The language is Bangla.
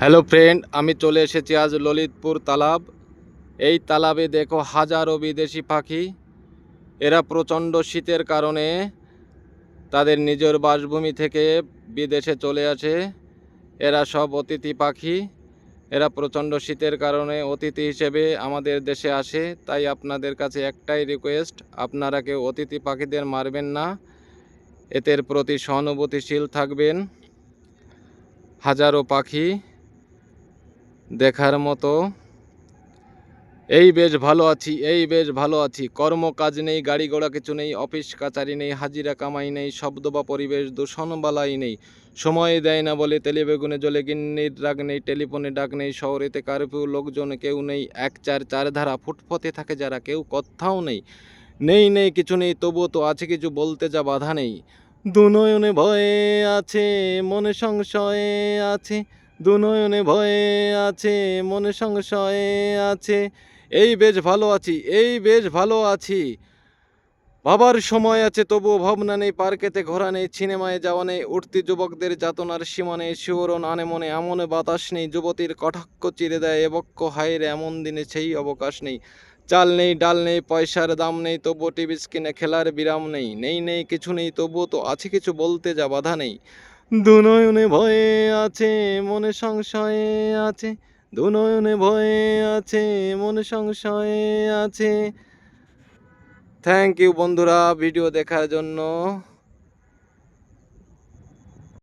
হ্যালো ফ্রেন্ড আমি চলে এসেছি আজ ললিতপুর তালাব। এই তালাবে দেখো হাজারো বিদেশি পাখি। এরা প্রচণ্ড শীতের কারণে তাদের নিজের বাসভূমি থেকে বিদেশে চলে আসে। এরা সব অতিথি পাখি। এরা প্রচণ্ড শীতের কারণে অতিথি হিসেবে আমাদের দেশে আসে। তাই আপনাদের কাছে একটাই রিকোয়েস্ট আপনারা কেউ অতিথি পাখিদের মারবেন না। এদের প্রতি সহানুভূতিশীল থাকবেন। হাজারো পাখি দেখার মতো। এই বেশ ভালো আছি, এই বেশ ভালো আছি। কর্ম কাজ নেই, গাড়ি ঘোড়া কিছু নেই, অফিস কাচারি নেই, হাজিরা কামাই নেই, শব্দ বা পরিবেশ দূষণ বালাই নেই। সময় দেয় না বলে তেলে বেগুনে জলে গিন্নির ডাক নেই, টেলিফোনে ডাক নেই, শহরেতে কারফিউ, লোকজন কেউ নেই, এক চার চার ধারা ফুটফতে থাকে যারা, কেউ কথাও নেই। নেই নেই, কিছু নেই, তবুও তো আছে কিছু বলতে যা বাধা নেই। দুনয়নে ভয়ে আছে, মনে সংশয়ে আছে দুনয়নে ভয়ে আছে, মনে সংশয়ে আছে। এই বেশ ভালো আছি, এই বেশ ভালো আছি। ভাবার সময় আছে, তবুও ভাবনা নেই, পার্কেতে ঘোরা নেই, সিনেমায় যাওয়া নেই। উঠতি যুবকদের যাতনার সীমা নেই, শিহরণ আনে মনে এমন বাতাস নেই, যুবতীর কটাক্ষ চিরে দেয়, এবক্ষ হায়ের এমন দিনে সেই অবকাশ নেই। চাল নেই, ডাল নেই, পয়সার দাম নেই, তবুও টিভি স্ক্রিনে খেলার বিরাম নেই। নেই নেই, কিছু নেই, তবুও তো আছে কিছু বলতে যা বাধা নেই। দুনয়নে ভয়ে আছে, মনে সংশয়ে আছে। দুনয়নে ভয়ে আছে, মনে সংশয়ে আছে। থ্যাংক ইউ বন্ধুরা ভিডিও দেখার জন্য।